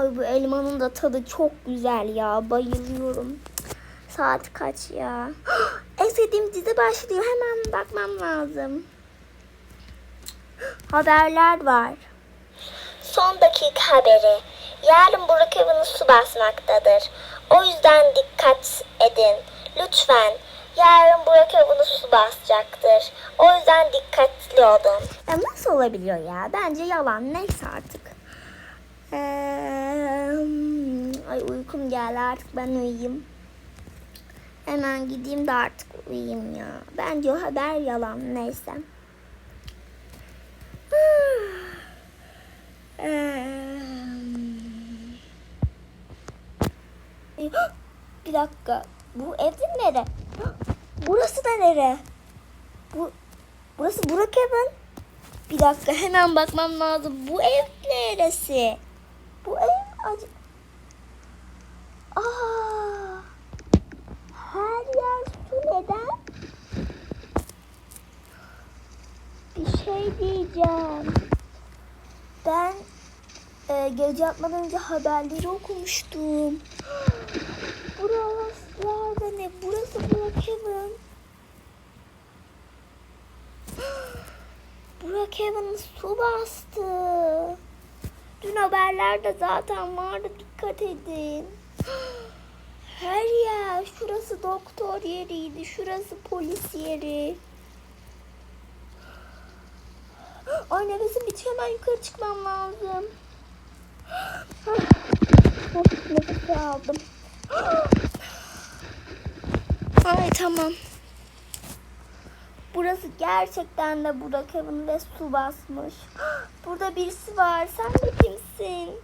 Ay bu elmanın da tadı çok güzel ya. Bayılıyorum. Saat kaç ya? En sevdiğim dizi başlıyor. Hemen bakmam lazım. Haberler var. Son dakika haberi. Yarın Brookhaven'ı su basmaktadır. O yüzden dikkat edin. Lütfen. Yarın Brookhaven'ı su basacaktır. O yüzden dikkatli olun. Ya nasıl olabiliyor ya? Bence yalan. Neyse artık. Ay uykum geldi artık ben uyuyayım. Hemen gideyim de artık uyuyayım ya. Bence o haber yalan. Neyse. Bir dakika. Bu evde nere? Burası da nere? Bu Burası Burak Evin. Bir dakika hemen bakmam lazım. Bu ev neresi? Bu ev acı... Aa! Her yer su neden? Bir şey diyeceğim. Ben e, gece yatmadan önce haberleri okumuştum. Buralarda ne? Burası. Burak Evan'ı su bastı. Dün haberlerde zaten vardı dikkat edin. Her yer. Şurası doktor yeriydi. Şurası polis yeri. Ay nefesim bitiyor hemen yukarı çıkmam lazım. Nefes aldım. Ay tamam. Burası gerçekten de Burak evin ve su basmış. Burada birisi var. Sen de kimsin?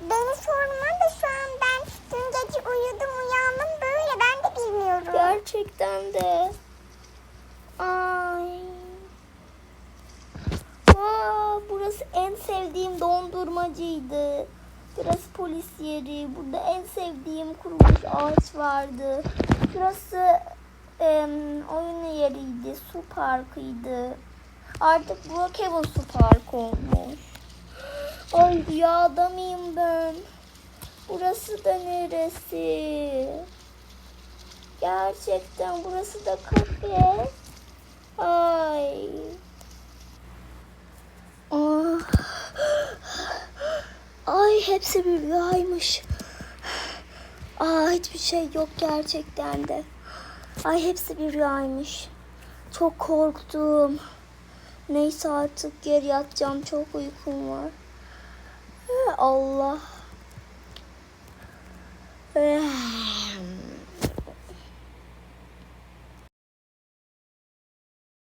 Beni sorma da şu an ben dün gece uyudum uyandım böyle ben de bilmiyorum. Gerçekten de. Ay. Aa, burası en sevdiğim dondurmacıydı. Burası polis yeri. Burada en sevdiğim kurumuş ağaç vardı. Şurası em, oyun yeriydi. Su parkıydı. Artık Brookhaven su parkı olmuş. Ay rüyada mıyım ben? Burası da neresi? Gerçekten burası da kafe. Ay. Ah. Ay hepsi bir rüyaymış. Aa hiçbir şey yok gerçekten de. Ay hepsi bir rüyaymış. Çok korktum. Neyse artık geri yatacağım. Çok uykum var. Allah. Eh.